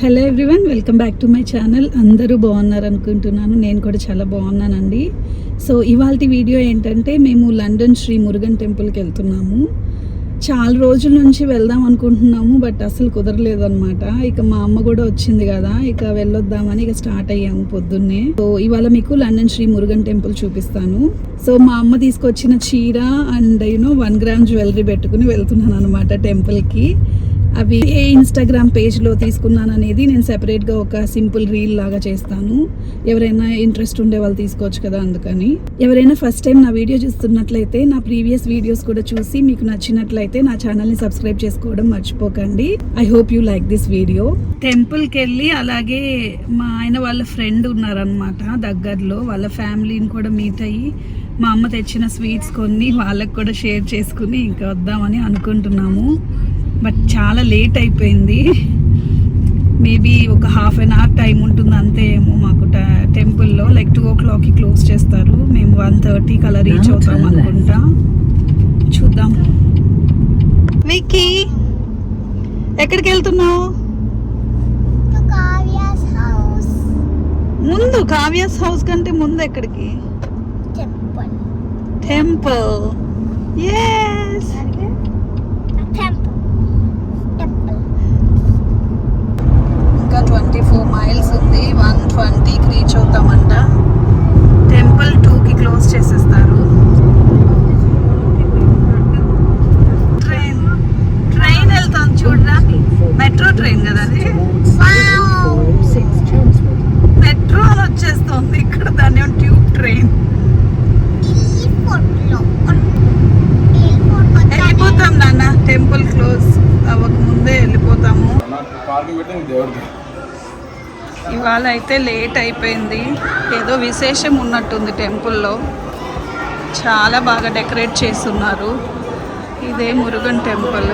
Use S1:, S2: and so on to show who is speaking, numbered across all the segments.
S1: Hello everyone welcome back to my channel అందరూ బాగున్నారు అనుకుంటున్నాను. నేను కూడా చాలా బాగున్నానండి. సో ఇవాళ వీడియో ఏంటంటే మేము లండన్ శ్రీ మురుగన్ టెంపుల్కి వెళ్తున్నాము. చాలా రోజుల నుంచి వెళ్దాం అనుకుంటున్నాము బట్ అసలు కుదరలేదన్నమాట. ఇక మా అమ్మ కూడా వచ్చింది కదా ఇక వెళ్ళొద్దామని ఇక స్టార్ట్ అయ్యాము పొద్దున్నే. సో ఇవాళ మీకు లండన్ శ్రీ మురుగన్ టెంపుల్ చూపిస్తాను. సో మా అమ్మ తీసుకొచ్చిన చీర and you know one gram jewellery పెట్టుకుని వెళ్తున్నాను అనమాట టెంపుల్కి అవి ఏ ఇన్స్టాగ్రామ్ పేజ్లో తీసుకున్నాను అనేది నేను సెపరేట్గా ఒక సింపుల్ రీల్ లాగా చేస్తాను. ఎవరైనా ఇంట్రెస్ట్ ఉండే వాళ్ళు తీసుకోవచ్చు కదా అందుకని. ఎవరైనా ఫస్ట్ టైం నా వీడియో చూస్తున్నట్లయితే నా ప్రీవియస్ వీడియోస్ కూడా చూసి మీకు నచ్చినట్లయితే నా ఛానల్ని సబ్స్క్రైబ్ చేసుకోవడం మర్చిపోకండి. I hope you like this video టెంపుల్కి వెళ్ళి అలాగే మా ఆయన వాళ్ళ ఫ్రెండ్ ఉన్నారనమాట దగ్గరలో. వాళ్ళ ఫ్యామిలీని కూడా మీట్ అయ్యి మా అమ్మ తెచ్చిన స్వీట్స్ కొన్ని వాళ్ళకి కూడా షేర్ చేసుకుని ఇంకా వద్దామని అనుకుంటున్నాము. బట్ చాలా లేట్ అయిపోయింది. మేబీ ఒక హాఫ్ అన్ అవర్ టైం ఉంటుంది అంతే ఏమో మాకు టెంపుల్లో. లైక్ టూ ఓ క్లాక్కి క్లోజ్ చేస్తారు. మేము వన్ థర్టీకి అలా రీచ్ అవుతాం అనుకుంటా. చూద్దాం. విక్కీ ఎక్కడికి వెళ్తున్నావు? ముందు కావ్యాస్ హౌస్ కంటే ముందు ఎక్కడికి?
S2: Temple.
S1: Temple yes four miles ఉంది వన్ ట్వంటీకి రీచ్ అవుతామంట టెంపుల్ టూకి క్లోజ్ చేసేస్తారు ట్రైన్ ట్రైన్ వెళ్తాం చూడరా మెట్రో ట్రైన్ కదా అది
S2: Wow!
S1: మెట్రో అని వచ్చేస్తుంది ఇక్కడ దాన్ని ట్యూబ్ ట్రైన్
S2: Ilfort-లో. Ilfort వచ్చాక
S1: వెళ్ళిపోతాం నాన్న టెంపుల్ క్లోజ్ అవ్వక ముందే వెళ్ళిపోతాము
S3: పార్కింగ్ పెట్టి దేవుడికి
S1: ఇవాళ అయితే లేట్ అయిపోయింది. ఏదో విశేషం ఉన్నట్టుంది టెంపుల్లో. చాలా బాగా డెకరేట్ చేస్తున్నారు. ఇదే మురుగన్ టెంపుల్.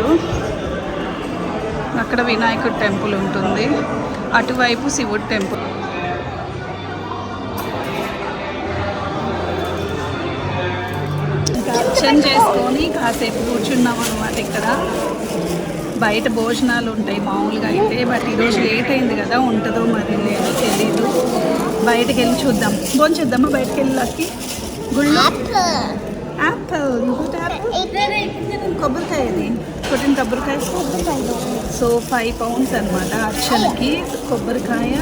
S1: అక్కడ వినాయకుడి టెంపుల్ ఉంటుంది. అటువైపు శివుడి టెంపుల్. దర్శనం చేసుకొని కాసేపు కూర్చున్నాం అనమాట ఇక్కడ. బయట భోజనాలు ఉంటాయి మామూలుగా అయితే బట్ ఈరోజు లేట్ అయింది కదా ఉంటుందో మరి లేదో తెలీదు. బయటకు వెళ్ళి చూద్దాం. భోంచేద్దామా బయటకు వెళ్ళి గుళ్ళో. యాపిల్ కొబ్బరికాయ ఇది కొట్టిన కొబ్బరికాయ? సో ఫైవ్ పౌండ్స్ అనమాట అర్చనకి కొబ్బరికాయ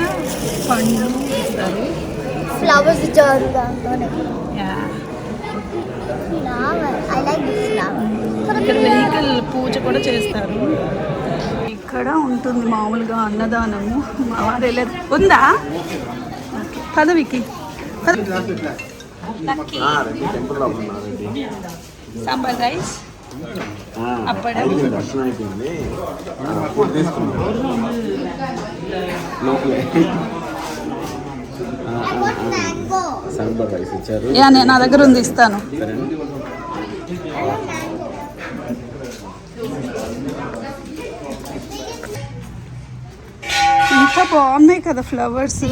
S1: పండ్లు ఇస్తారు
S2: ఫ్లవర్స్ ఇచ్చారు దాంతోనే ఐ లైక్ దిస్ ఫ్లవర్
S1: ఇక్కడ వెహికల్ పూజ కూడా చేస్తారు. ఇక్కడ ఉంటుంది మామూలుగా అన్నదానము. మా వారు వెళ్ళేది ఉందా? ఓకే. పదవికి సాంబార్ రైస్ అప్పడం.
S3: దర్శనం అయిపోయింది. సాంబార్ ఇచ్చారు.
S1: నా దగ్గర ఉంది ఇస్తాను. బాగున్నాయి కదా ఫ్లవర్స్.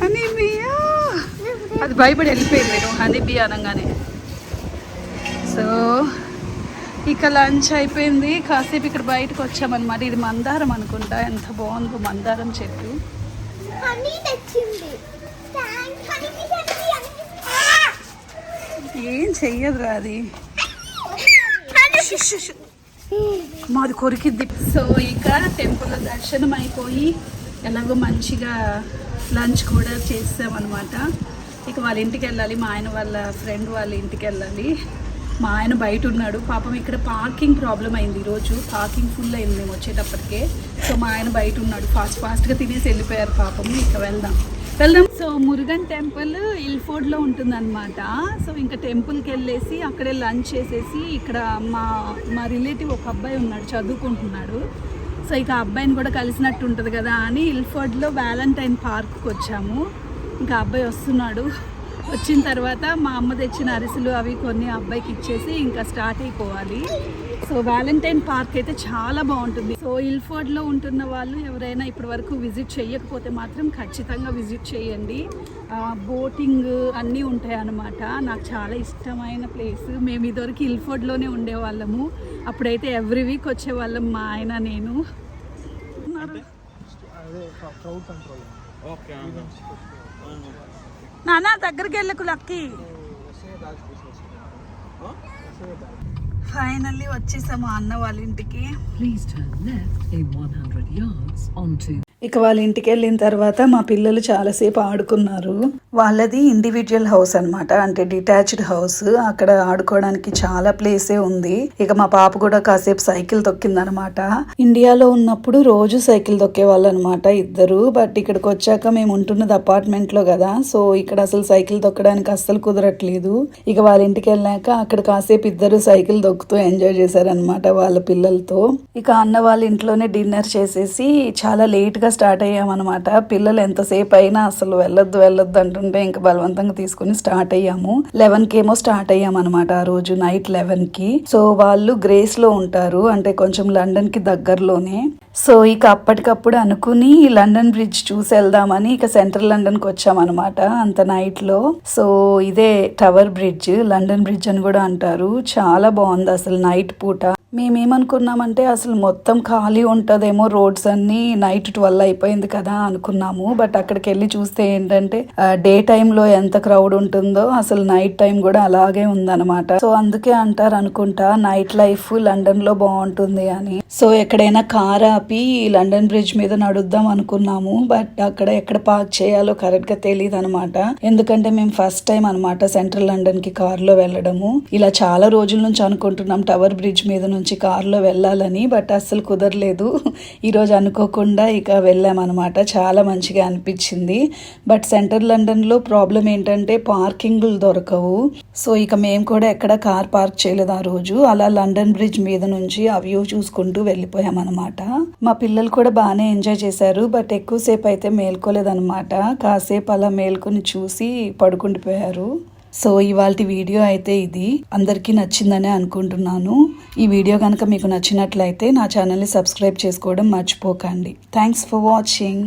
S1: హనీబియా అది భయపడి వెళ్ళిపోయింది నేను హనీ బీ అనగానే. సో ఇక లంచ్ అయిపోయింది. కాసేపు ఇక్కడ బయటకు వచ్చామన్నమాట. ఇది మందారం అనుకుంటా. ఎంత బాగుందో మందారం చెట్టు. ఏం చెయ్యదురా అది. మాది కొరికిద్ది. సో ఇక టెంపుల్ దర్శనం అయిపోయి ఎలాగో మంచిగా లంచ్ కూడా చేసామన్నమాట ఇక వాళ్ళ ఇంటికి వెళ్ళాలి మా ఆయన వాళ్ళ ఫ్రెండ్ వాళ్ళ ఇంటికి వెళ్ళాలి. మా ఆయన బయట ఉన్నాడు. పాపం ఇక్కడ పార్కింగ్ ప్రాబ్లం అయింది ఈరోజు. పార్కింగ్ ఫుల్ అయింది మేము వచ్చేటప్పటికే. సో మా ఆయన బయట ఉన్నాడు. ఫాస్ట్ ఫాస్ట్గా తినేసి వెళ్ళిపోయారు పాపం. ఇక వెళ్దాం. వెళ్దాం. సో మురుగన్ టెంపుల్ ఇల్ఫోర్డ్లో ఉంటుందన్నమాట. సో ఇంకా టెంపుల్కి వెళ్ళేసి అక్కడే లంచ్ చేసేసి ఇక్కడ మా మా రిలేటివ్ ఒక అబ్బాయి ఉన్నాడు చదువుకుంటున్నాడు. సో ఇక అబ్బాయిని కూడా కలిసినట్టు ఉంటుంది కదా అని ఇల్ఫోర్డ్లో వ్యాలంటైన్ పార్క్కి వచ్చాము. ఇంకా అబ్బాయి వస్తున్నాడు. వచ్చిన తర్వాత మా అమ్మ తెచ్చిన అరిసెలు అవి కొన్ని అబ్బాయికి ఇచ్చేసి ఇంకా స్టార్ట్ అయిపోవాలి. సో వ్యాలంటైన్ పార్క్ అయితే చాలా బాగుంటుంది. సో ఇల్ఫోర్డ్లో ఉంటున్న వాళ్ళు ఎవరైనా ఇప్పటి వరకు విజిట్ చేయకపోతే మాత్రం ఖచ్చితంగా విజిట్ చేయండి. బోటింగ్ అన్నీ ఉంటాయి అన్నమాట నాకు చాలా ఇష్టమైన ప్లేస్. మేము ఇదివరకు ఇల్ఫోర్డ్లోనే ఉండేవాళ్ళము. అప్పుడైతే ఎవ్రీ వీక్ వచ్చేవాళ్ళం మా ఆయన నేను. నానా దగ్గరికి వెళ్ళకు లక్కి. ఫైనల్లీ వచ్చేసాము అన్న వాళ్ళ ఇంటికి
S4: please turn left in 100 yards onto
S1: ఇక వాళ్ళ ఇంటికి వెళ్ళిన తర్వాత మా పిల్లలు చాలాసేపు ఆడుకున్నారు. వాళ్ళది ఇండివిజువల్ హౌస్ అన్నమాట. అంటే డిటాచ్డ్ హౌస్ అక్కడ ఆడుకోవడానికి చాలా ప్లేసే ఉంది. ఇక మా పాప కూడా కాసేపు సైకిల్ తొక్కిందనమాట ఇండియాలో ఉన్నప్పుడు రోజు సైకిల్ తొక్కేవాళ్ళు అనమాట ఇద్దరు. బట్ ఇక్కడికి వచ్చాక మేము ఉంటున్నది అపార్ట్మెంట్లో కదా. సో ఇక్కడ అసలు సైకిల్ తొక్కడానికి అస్సలు కుదరట్లేదు. ఇక వాళ్ళ ఇంటికి వెళ్ళాక అక్కడ కాసేపు ఇద్దరు సైకిల్ తొక్కుతూ ఎంజాయ్ చేశారనమాట వాళ్ళ పిల్లలతో. ఇక అన్న వాళ్ళ ఇంట్లోనే డిన్నర్ చేసేసి చాలా లేట్గా స్టార్ట్ అయ్యామన్నమాట. పిల్లలు ఎంతసేపు అయినా అసలు వెళ్ళొద్దు వెళ్ళొద్దు అంటుంటే ఇంకా బలవంతంగా తీసుకుని స్టార్ట్ అయ్యాము. లెవెన్ కేమో స్టార్ట్ అయ్యామన్నమాట ఆ రోజు నైట్ లెవెన్కి సో వాళ్ళు గ్రేస్లో ఉంటారు అంటే కొంచెం లండన్కి దగ్గరలోనే. సో ఇక అప్పటికప్పుడు అనుకుని లండన్ బ్రిడ్జ్ చూసి వెళ్దామని ఇక సెంట్రల్ లండన్కి వచ్చామన్నమాట అంత నైట్లో సో ఇదే టవర్ బ్రిడ్జ్ లండన్ బ్రిడ్జ్ అని కూడా అంటారు. చాలా బాగుంది అసలు నైట్ పూట. మేమేమనుకున్నామంటే అసలు మొత్తం ఖాళీ ఉంటుందేమో రోడ్స్ అన్ని నైట్ ట్వెల్వ్ అయిపోయింది కదా అనుకున్నాము. బట్ అక్కడికి వెళ్ళి చూస్తే ఏంటంటే డే లో ఎంత క్రౌడ్ ఉంటుందో అసలు నైట్ టైం కూడా అలాగే ఉందన్నమాట. సో అందుకే అంటారు అనుకుంటా నైట్ లైఫ్ లండన్లో బాగుంటుంది అని. సో ఎక్కడైనా కార్ ఆపి లండన్ బ్రిడ్జ్ మీద నడుద్దాం అనుకున్నాము. బట్ అక్కడ ఎక్కడ పార్క్ చేయాలో కరెక్ట్గా తెలియదు అనమాట ఎందుకంటే మేము ఫస్ట్ టైం అనమాట సెంట్రల్ లండన్కి కార్లో వెళ్ళడము. ఇలా చాలా రోజుల నుంచి అనుకుంటున్నాం టవర్ బ్రిడ్జ్ మీద నుంచి కార్లో వెళ్ళాలని బట్ అస్సలు కుదరలేదు. ఈరోజు అనుకోకుండా ఇక వెళ్ళామన్నమాట. చాలా మంచిగా అనిపించింది. బట్ సెంటర్ లండన్లో ప్రాబ్లం ఏంటంటే పార్కింగ్లు దొరకవు. సో ఇక మేము కూడా ఎక్కడ కార్ పార్క్ చేయలేదు ఆ రోజు. అలా లండన్ బ్రిడ్జ్ మీద నుంచి ఆ వ్యూ చూసుకుంటూ వెళ్ళిపోయామన్నమాట. మా పిల్లలు కూడా బాగానే ఎంజాయ్ చేశారు. బట్ ఎక్కువసేపు అయితే మేల్కోలేదన్నమాట. కాసేపు అలా మేల్కొని చూసి పడుకుండిపోయారు. సో ఇవాళ వీడియో అయితే ఇది. అందరికీ నచ్చిందనే అనుకుంటున్నాను. ఈ వీడియో కనుక మీకు నచ్చినట్లయితే నా ఛానల్ని సబ్స్క్రైబ్ చేసుకోవడం మర్చిపోకండి. Thanks for watching